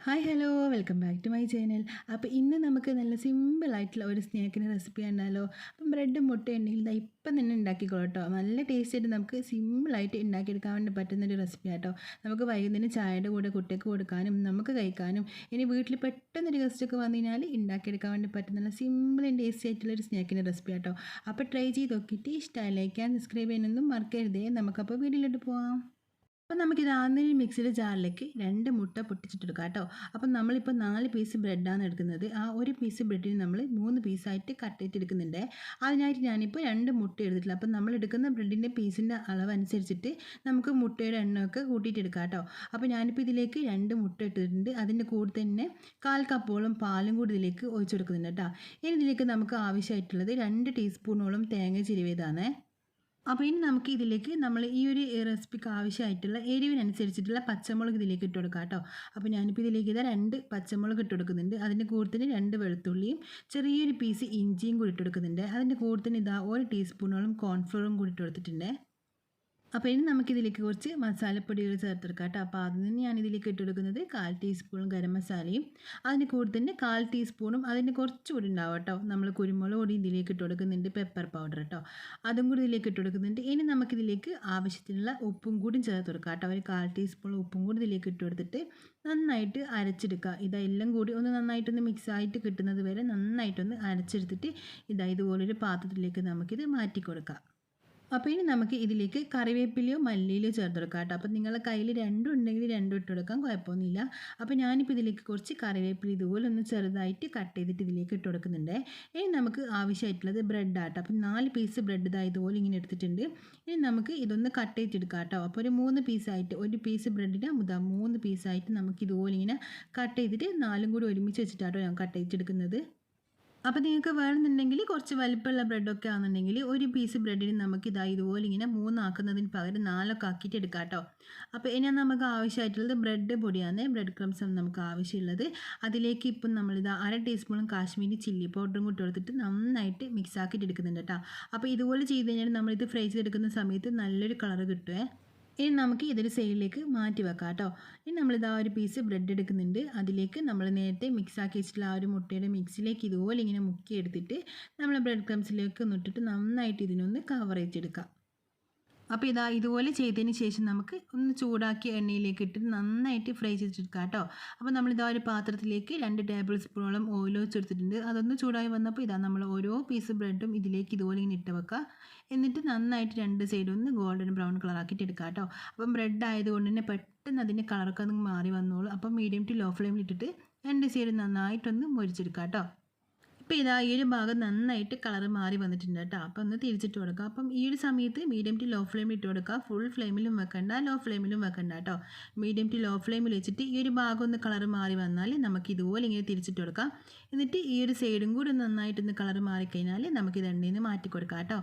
Hi hello welcome back to my channel അപ്പോൾ ഇന്ന് നമുക്ക് നല്ല സിമ്പിളായിട്ടുള്ള ഒരു സ്നാക്കിന്റെ റെസിപ്പി ഉണ്ടല്ലോ അപ്പം ബ്രെഡും മുട്ടയും ഉണ്ടെങ്കിൽ ഇതാ ഇപ്പം തന്നെ ഉണ്ടാക്കിക്കോളൂ നല്ല ടേസ്റ്റ് ആയിട്ട് നമുക്ക് സിമ്പിളായിട്ട് ഉണ്ടാക്കിയെടുക്കാൻ വേണ്ടി പറ്റുന്നൊരു റെസിപ്പി ആട്ടോ നമുക്ക് വൈകുന്നേരം ചായയുടെ കൂടെ കുട്ടിക്ക് കൊടുക്കാനും നമുക്ക് കഴിക്കാനും ഇനി വീട്ടിൽ പെട്ടെന്നൊരു ഗസ്റ്റൊക്കെ വന്നു കഴിഞ്ഞാൽ ഉണ്ടാക്കിയെടുക്കാൻ വേണ്ടി പറ്റുന്ന നല്ല സിമ്പിൾ ആൻഡ് ടേസ്റ്റി ആയിട്ടുള്ള ഒരു സ്നാക്കിന്റെ റെസിപ്പി ആട്ടോ അപ്പോൾ ട്രൈ ചെയ്ത് നോക്കിയിട്ട് ഇഷ്ടമായി ലൈക്ക് ആൻഡ് സബ്സ്ക്രൈബ് ചെയ്യാനൊന്നും മറക്കരുതേ. നമുക്കപ്പോൾ വീട്ടിലോട്ട് പോവാം. അപ്പോൾ നമുക്കിത് ആദ്യം മിക്സിയുടെ ജാറിലേക്ക് രണ്ട് മുട്ട പൊട്ടിച്ചിട്ടെടുക്കാം കേട്ടോ. അപ്പം നമ്മളിപ്പോൾ നാല് പീസ് ബ്രെഡാണ് എടുക്കുന്നത്. ആ ഒരു പീസ് ബ്രെഡിന് നമ്മൾ മൂന്ന് പീസായിട്ട് കട്ട് ചെയ്തെടുക്കുന്നുണ്ട് അതിനായിട്ട് ഞാനിപ്പോൾ രണ്ട് മുട്ട എടുത്തിട്ടില്ല അപ്പം നമ്മൾ എടുക്കുന്ന ബ്രെഡിന്റെ പീസിന്റെ അളവ് അനുസരിച്ചിട്ട് നമുക്ക് മുട്ടയുടെ എണ്ണമൊക്കെ കൂട്ടിയിട്ടെടുക്കാം കേട്ടോ. അപ്പോൾ ഞാനിപ്പോൾ ഇതിലേക്ക് രണ്ട് മുട്ട ഇട്ടിട്ടുണ്ട്. അതിന്റെ കൂടെ തന്നെ കാൽ കപ്പോളം പാലും കൂടി ഇതിലേക്ക് ഒഴിച്ചു കൊടുക്കുന്നുണ്ട് കേട്ടോ. ഇനി ഇതിലേക്ക് നമുക്ക് ആവശ്യമായിട്ടുള്ളത് രണ്ട് ടീസ്പൂണോളം തേങ്ങ ചിരുവേതാണ് അപ്പോൾ ഇനി നമുക്ക് ഇതിലേക്ക് നമ്മൾ ഈ ഒരു റെസിപ്പിക്ക് ആവശ്യമായിട്ടുള്ള എരിവിനനുസരിച്ചിട്ടുള്ള പച്ചമുളക് ഇതിലേക്ക് ഇട്ട് കൊടുക്കാം കേട്ടോ. അപ്പോൾ ഞാനിപ്പോൾ ഇതിലേക്ക് ഇതാ രണ്ട് പച്ചമുളക് ഇട്ട് കൊടുക്കുന്നുണ്ട്. അതിന്റെ കൂട്ടത്തിന് രണ്ട് വെളുത്തുള്ളിയും ചെറിയൊരു പീസ് ഇഞ്ചിയും കൂടി ഇട്ട് കൊടുക്കുന്നുണ്ട്. അതിന്റെ കൂട്ടത്തിന് ഇതാ ഒരു ടീസ്പൂണോളം കോൺഫ്ലോറും കൂടി ഇട്ട് കൊടുത്തിട്ടുണ്ട്. അപ്പോൾ ഇനി നമുക്കിതിലേക്ക് കുറച്ച് മസാലപ്പൊടികൾ ചേർത്തെടുക്കാം കേട്ടോ. അപ്പോൾ അതിൽ നിന്ന് ഞാൻ ഇതിലേക്ക് ഇട്ടെടുക്കുന്നത് കാൽ ടീസ്പൂണും ഗരം മസാലയും അതിന് കൂടെ തന്നെ കാൽ ടീസ്പൂണും അതിന് കുറച്ചുകൂടി ഉണ്ടാവും കേട്ടോ. നമ്മൾ കുരുമുളക് പൊടി ഇതിലേക്ക് ഇട്ട് കൊടുക്കുന്നുണ്ട് പെപ്പർ പൗഡർ കേട്ടോ. അതും കൂടി ഇതിലേക്ക് ഇട്ട് കൊടുക്കുന്നുണ്ട്. ഇനി നമുക്കിതിലേക്ക് ആവശ്യത്തിനുള്ള ഉപ്പും കൂടി ചേർത്ത് കൊടുക്കാം കേട്ടോ. ഒരു കാൽ ടീസ്പൂൺ ഉപ്പും കൂടി ഇതിലേക്ക് ഇട്ട് കൊടുത്തിട്ട് നന്നായിട്ട് അരച്ചെടുക്കുക. ഇതെല്ലാം കൂടി ഒന്ന് നന്നായിട്ടൊന്ന് മിക്സ് ആയിട്ട് കിട്ടുന്നത് വരെ നന്നായിട്ടൊന്ന് അരച്ചെടുത്തിട്ട് ഇതാ ഇതുപോലൊരു പാത്രത്തിലേക്ക് നമുക്കിത് മാറ്റി കൊടുക്കാം അപ്പോൾ ഇനി നമുക്ക് ഇതിലേക്ക് കറിവേപ്പിലയോ മല്ലിയിലോ ചേർത്ത് കൊടുക്കാം കേട്ടോ. അപ്പോൾ നിങ്ങളുടെ കയ്യിൽ രണ്ടും ഉണ്ടെങ്കിൽ രണ്ടും ഇട്ട് കൊടുക്കാം കുഴപ്പമൊന്നുമില്ല. അപ്പോൾ ഞാനിപ്പോൾ ഇതിലേക്ക് കുറച്ച് കറിവേപ്പില ഇതുപോലെ ഒന്ന് ചെറുതായിട്ട് കട്ട് ചെയ്തിട്ട് ഇതിലേക്ക് ഇട്ട് കൊടുക്കുന്നുണ്ട്. ഇനി നമുക്ക് ആവശ്യമായിട്ടുള്ളത് ബ്രെഡ് ആട്ടോ അപ്പോൾ നാല് പീസ് ബ്രെഡ് ഇതായതുപോലെ ഇങ്ങനെ എടുത്തിട്ടുണ്ട്. ഇനി നമുക്ക് ഇതൊന്ന് കട്ട് ചെയ്തെടുക്കാം കേട്ടോ. അപ്പോൾ ഒരു മൂന്ന് പീസായിട്ട് ഒരു പീസ് ബ്രെഡിന് മുതാ മൂന്ന് പീസായിട്ട് നമുക്ക് ഇതുപോലെ ഇങ്ങനെ കട്ട് ചെയ്തിട്ട് നാലും കൂടി ഒരുമിച്ച് വെച്ചിട്ടാട്ടോ ഞാൻ കട്ട് ചെയ്തെടുക്കുന്നത്. അപ്പോൾ നിങ്ങൾക്ക് വേണമെന്നുണ്ടെങ്കിൽ കുറച്ച് വലിപ്പമുള്ള ബ്രെഡൊക്കെ ആണെന്നുണ്ടെങ്കിൽ ഒരു പീസ് ബ്രെഡിന് നമുക്ക് ഇതാ ഇതുപോലെ ഇങ്ങനെ മൂന്നാക്കുന്നതിന് പകരം നാലൊക്കെ ആക്കിയിട്ട് എടുക്കാം കേട്ടോ. അപ്പോൾ ഇനി നമുക്ക് ആവശ്യമായിട്ടുള്ളത് ബ്രെഡ് പൊടിയാണ്. ബ്രെഡ് ക്രംസ് ആണ് നമുക്ക് ആവശ്യമുള്ളത്. അതിലേക്ക് ഇപ്പം നമ്മളിത് അര ടീസ്പൂൺ കാശ്മീരി ചില്ലി പൗഡറും കൂട്ടി കൊടുത്തിട്ട് നന്നായിട്ട് മിക്സ് ആക്കിയിട്ട് എടുക്കുന്നുണ്ട് കേട്ടോ. അപ്പോൾ ഇതുപോലെ ചെയ്ത് കഴിഞ്ഞാൽ നമ്മളിത് ഫ്രൈ ചെയ്തെടുക്കുന്ന സമയത്ത് നല്ലൊരു കളർ കിട്ടുമേ ഇനി നമുക്ക് ഇതൊരു സൈഡിലേക്ക് മാറ്റി വെക്കാം കേട്ടോ. ഇനി നമ്മളിതാ ഒരു പീസ് ബ്രെഡ് എടുക്കുന്നുണ്ട്. അതിലേക്ക് നമ്മൾ നേരത്തെ മിക്സ് ആക്കി വെച്ചിട്ടുള്ള ആ ഒരു മുട്ടയുടെ മിക്സിലേക്ക് ഇതുപോലെ ഇങ്ങനെ മുക്കി എടുത്തിട്ട് നമ്മൾ ബ്രെഡ് ക്രംസിലേക്ക് ഒന്നിട്ടിട്ട് നന്നായിട്ട് ഇതിനൊന്ന് കവർ ചെയ്തെടുക്കാം. അപ്പോൾ ഇതാ ഇതുപോലെ ചെയ്തതിന് ശേഷം നമുക്ക് ഒന്ന് ചൂടാക്കിയ എണ്ണയിലേക്ക് ഇട്ട് നന്നായിട്ട് ഫ്രൈ ചെയ്തെടുക്കാം കേട്ടോ. അപ്പോൾ നമ്മളിതാ ഒരു പാത്രത്തിലേക്ക് രണ്ട് ടേബിൾ സ്പൂണോളം ഓയിൽ വെച്ചെടുത്തിട്ടുണ്ട് അതൊന്ന് ചൂടായി വന്നപ്പോൾ ഇതാ നമ്മൾ ഓരോ പീസ് ബ്രെഡും ഇതിലേക്ക് ഇതുപോലെ ഇങ്ങനെ ഇട്ട് വെക്കുക. എന്നിട്ട് നന്നായിട്ട് രണ്ട് സൈഡും ഒന്ന് ഗോൾഡൻ ബ്രൗൺ കളർ ആക്കിയിട്ട് എടുക്കുക കേട്ടോ. അപ്പം ബ്രെഡ് ആയതുകൊണ്ട് തന്നെ പെട്ടെന്ന് അതിന്റെ കളറൊക്കെ ഒന്ന് മാറി വന്നോളൂ. അപ്പം മീഡിയം ടു ലോ ഫ്ലെയിമിൽ ഇട്ടിട്ട് രണ്ട് സൈഡ് നന്നായിട്ടൊന്ന് മുരിച്ചെടുക്കുക കേട്ടോ. ഇപ്പോൾ ഇതാ ഈ ഒരു ഭാഗം നന്നായിട്ട് കളർ മാറി വന്നിട്ടുണ്ട് കേട്ടോ. അപ്പോൾ ഒന്ന് തിരിച്ചിട്ട് കൊടുക്കുക അപ്പം ഈ ഒരു സമയത്ത് മീഡിയം ടു ലോ ഫ്ലെയിമിൽ ഇട്ട് കൊടുക്കുക ഫുൾ ഫ്ലെയിമിലും വെക്കണ്ട ലോ ഫ്ലെയിമിലും വെക്കണ്ട കേട്ടോ. മീഡിയം ടു ലോ ഫ്ലെയിമിൽ വെച്ചിട്ട് ഈ ഒരു ഭാഗം ഒന്ന് കളർ മാറി വന്നാൽ നമുക്ക് ഇതുപോലെ ഇങ്ങനെ തിരിച്ചിട്ട് കൊടുക്കാം. എന്നിട്ട് ഈ ഒരു സൈഡും കൂടി നന്നായിട്ടൊന്ന് കളർ മാറിക്കഴിഞ്ഞാൽ നമുക്ക് ഇത് എണ്ണയിൽ നിന്ന് മാറ്റി കൊടുക്കാം കേട്ടോ.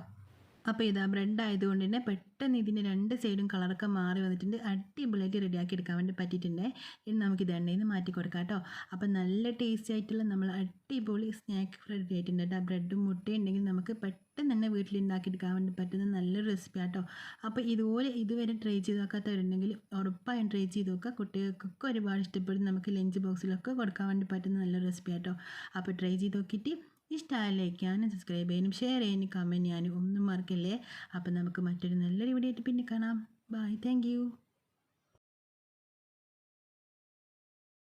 അപ്പോൾ ഇതാ ബ്രെഡ് ആയതുകൊണ്ട് തന്നെ പെട്ടെന്ന് ഇതിന്റെ രണ്ട് സൈഡും കളറൊക്കെ മാറി വന്നിട്ടുണ്ട്. അടിപൊളിയായിട്ട് റെഡിയാക്കി എടുക്കാൻ വേണ്ടി പറ്റിയിട്ടുണ്ട്. ഇനി നമുക്ക് ഇത് എണ്ണയിൽ നിന്ന് മാറ്റി കൊടുക്കാം കേട്ടോ. അപ്പോൾ നല്ല ടേസ്റ്റി ആയിട്ടുള്ള നമ്മൾ അടിപൊളി സ്നാക്ക് റെഡി ആയിട്ടുണ്ട് കേട്ടോ. ബ്രെഡും മുട്ടയും ഉണ്ടെങ്കിൽ നമുക്ക് പെട്ടെന്ന് തന്നെ വീട്ടിൽ ഉണ്ടാക്കിയെടുക്കാൻ വേണ്ടി പറ്റുന്ന നല്ലൊരു റെസിപ്പി ആട്ടോ. അപ്പോൾ ഇതുപോലെ ഇതുവരെ ട്രൈ ചെയ്ത് നോക്കാത്തവരുണ്ടെങ്കിൽ ഉറപ്പായും ട്രൈ ചെയ്ത് നോക്കുക. കുട്ടികൾക്കൊക്കെ ഒരുപാട് ഇഷ്ടപ്പെടും. നമുക്ക് ലഞ്ച് ബോക്സിലൊക്കെ കൊടുക്കാൻ വേണ്ടി പറ്റുന്ന നല്ലൊരു റെസിപ്പി ആട്ടോ. അപ്പോൾ ട്രൈ ചെയ്ത് നോക്കിയിട്ട് ഇഷ്ടമായ ലൈക്ക് ചെയ്യാനും സബ്സ്ക്രൈബ് ചെയ്യാനും ഷെയർ ചെയ്യാനും കമന്റ് ചെയ്യാനും ഒന്നും മറക്കല്ലേ? അപ്പം നമുക്ക് മറ്റൊരു നല്ലൊരു വീഡിയോ ആയിട്ട് പിന്നെ കാണാം. Bye thank